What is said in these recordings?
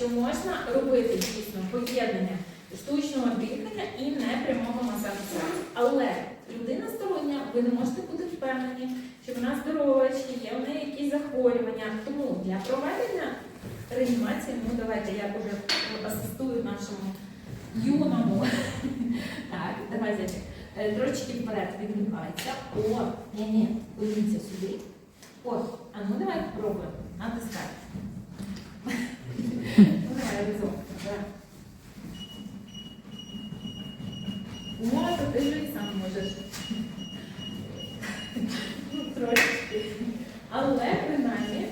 що можна робити дійсно поєднання штучного дихання і непрямого масажу серця. Але людина стороння, ви не можете бути впевнені, що вона здорова, чи є в неї якісь захворювання. Тому для проведення реанімації, ну давайте я вже асистую нашому юному. Так, давай зайчик. Трошечки вперед відмикається. О, ні, ні, подивіться сюди. От, а ну давай попробуємо. Натискай. Давай разом. Давай. О, то ти вже і сам можеш. Ну, трошечки. Але принаймні.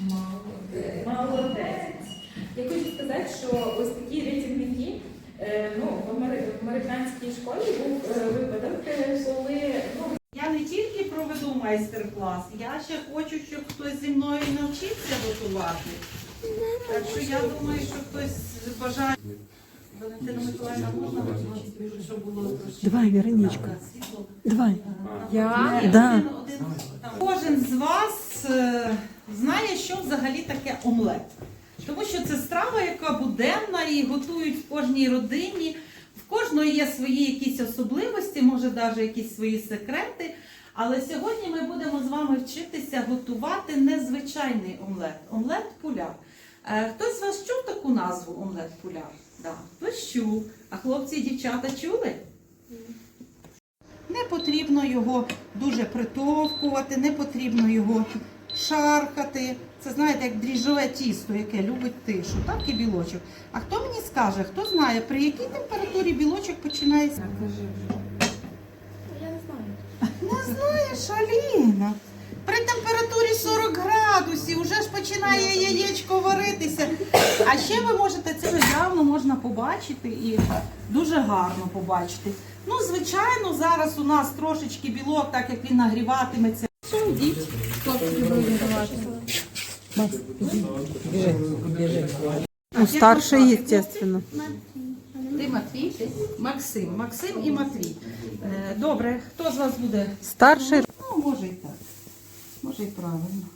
Молодець. Молодець. Я хочу сказати, що ось такі рятівники, е, ну, в американській школі був е, випадок, е, коли ну, Я не тільки проведу майстер-клас, я ще хочу, щоб хтось зі мною навчився готувати. Так що я думаю, що хтось бажає. Валентина Миколаївна, можна щоб було трошки? Давай, Вероничка. Світло. Давай. я Ні, Да. один- один там. Кожен з вас е, знає, що взагалі таке омлет. Тому що це страва, яка буденна і готують в кожній родині. В кожної є свої якісь особливості, може навіть якісь свої секрети. Але сьогодні ми будемо з вами вчитися готувати незвичайний омлет. Омлет пуляр. Е, Хтось з вас чув таку назву омлет пуляр? Да. Хтось чув. А хлопці і дівчата чули? Не потрібно його дуже притовкувати, не потрібно його шаркати. Це знаєте, як дріжджове тісто, яке любить тишу, так і білочок. А хто мені скаже, хто знає, при якій температурі білочок починає с- Я не знаю. Не знаєш, Аліна. При температурі 40 градусів вже ж починає яєчко варитися. А ще ви можете це явно можна побачити і дуже гарно побачити. Ну, звичайно, зараз у нас трошечки білок, так як він нагріватиметься. Все, йдіть. Ну, старший, естественно. Ти Матвій, ти Максим. Максим і Матвій. Е, Добре, хто з вас буде? Старший. Ну, може і так. Може і правильно.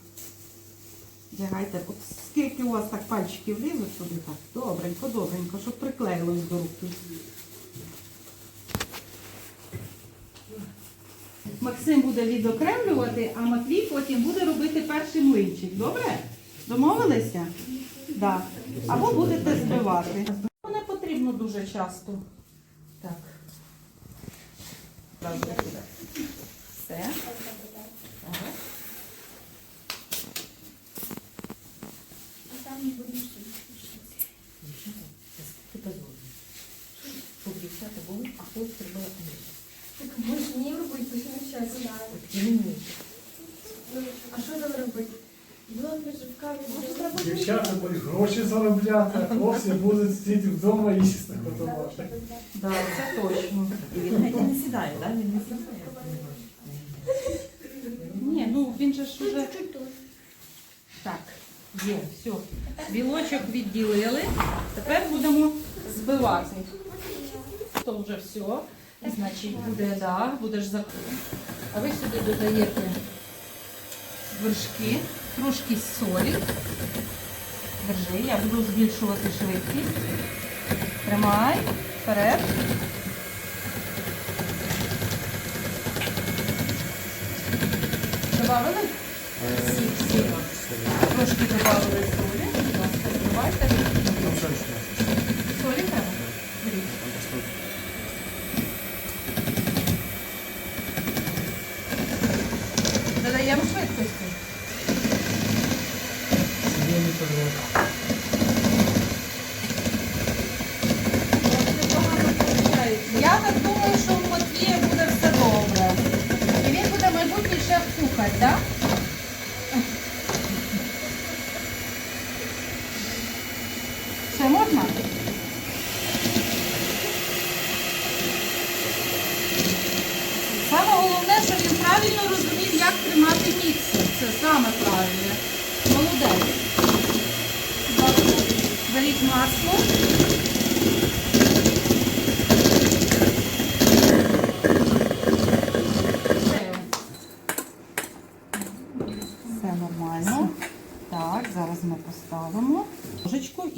Вдягайте, от скільки у вас так пальчиків лізуть сюди, так, добренько, добренько, щоб приклеїлось до руки. Максим буде відокремлювати, а Матвій потім буде робити перший млинчик. Добре? Домовилися? Так. Або будете збивати. Не потрібно дуже часто. Так. Все. Так. А там не будемо Щоб дівчата були, а хлопці робили омлет. Так можеш мені робити, пусть навчатися далі. А що там робити? Було б вже в каві, може зробити. Дівчата будуть гроші заробляти, а хлопці будуть сидіти вдома і їсти готувати. Так, це точно. І Він не сідає, так? Він не сідає. Ні, ну він же ж уже. Так, є, все. Білочок відділили. Тепер будемо збивати. То вже все. Значить, буде, да, будеш за. А ви сюди додаєте вершки, трошки солі. Держи, я буду збільшувати швидкість. Тримай, вперед. Добавили? Сік, сік. Трошки добавили солі. Будь ласка, збивайте. Солі треба? Беріть. Додаємо швидкості. Непогано виходить. Я так думаю, що у Матвія буде все добре. І він буде майбутній шеф-кухар, так? Все можна? Саме головне, щоб він правильно розумів, як тримати міксер. Це саме правильне. Молодець. Беріть масло. Все нормально. Так, зараз ми поставимо. Ложечку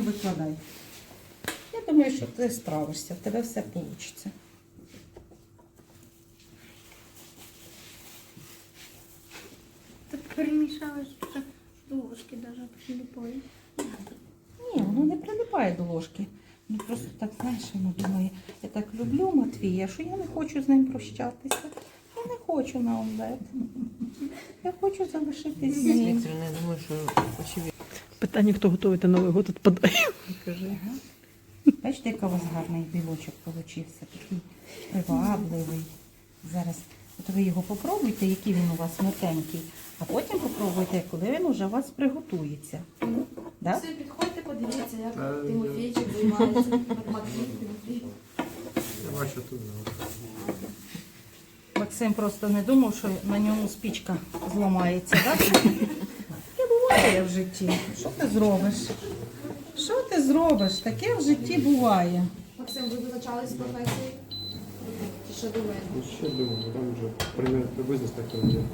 викладай. Я думаю, що ти справишся, в тебе все вийде. Так перемішали, що до ложки навіть приліпої. Ні, воно не прилипає до ложки. Ну просто так, знаєш, воно думає, я так люблю Матвія, що я не хочу з ним прощатися. Я не хочу на омлет. Я хочу залишитись з ним. Я думаю, що очевидно. Питання, хто готує на Новий год, відпадає. Бачите, який у вас гарний білочок получився, такий привабливий. Зараз от ви його попробуйте, який він у вас м'якенький, а потім попробуйте, коли він уже у вас приготується. Да? Все, підходьте, подивіться, як Тимофійчик займається. Матвій, Тимофій. Я бачу тут. Максим просто не думав, що на ньому спічка зламається, так? Таке буває в житті. Що ти зробиш? Що ти зробиш? Таке в житті буває. Максим, ви визначались з професією? Думаєте? Ну, ще думаю, там вже примерно приблизно так робити.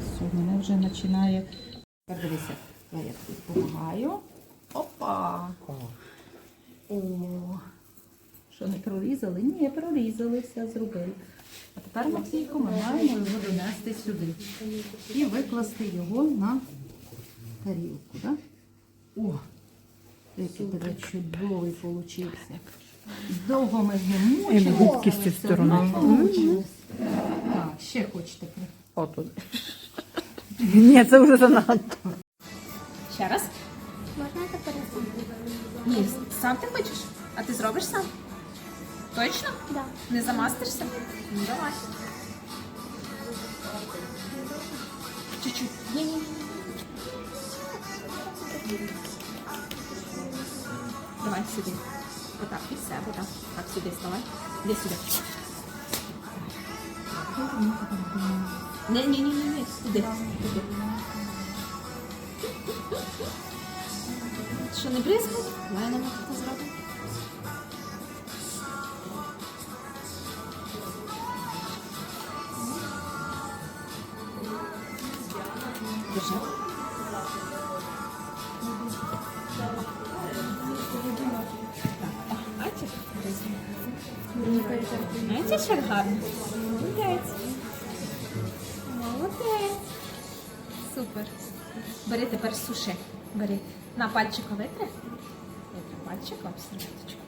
Все, мене вже починає. Тепер дивися, я тобі допомагаю. Опа! О, що не прорізали? Ні, прорізали, все зробили. А тепер, Максійко, ми маємо його донести сюди і викласти його на тарілку. Да? О, який тебе чудовий получився. Довго ми з ним Як мучилися. губки з цієї сторони. Так, ще хочете. Отут. Ні, це вже занадто. Ще раз. Можна це пересунути? Ні, сам ти хочеш? А ти зробиш сам? Точно? Так. Не замастишся? Ну давай. Чуть-чуть. Ні-ні. Давай сюди. Отак, і все, отак. Так, сюди вставай. Іди сюди. Ні, ні, ні, ні, ні. Туди. Туди. Що не бризкає? Давай нам це зробимо. Держи. Бачиш, як гарно? Молодець. Молодець. Супер. Бери тепер суши. Бери. На пальчика витри. Витри пальчиком серветочку.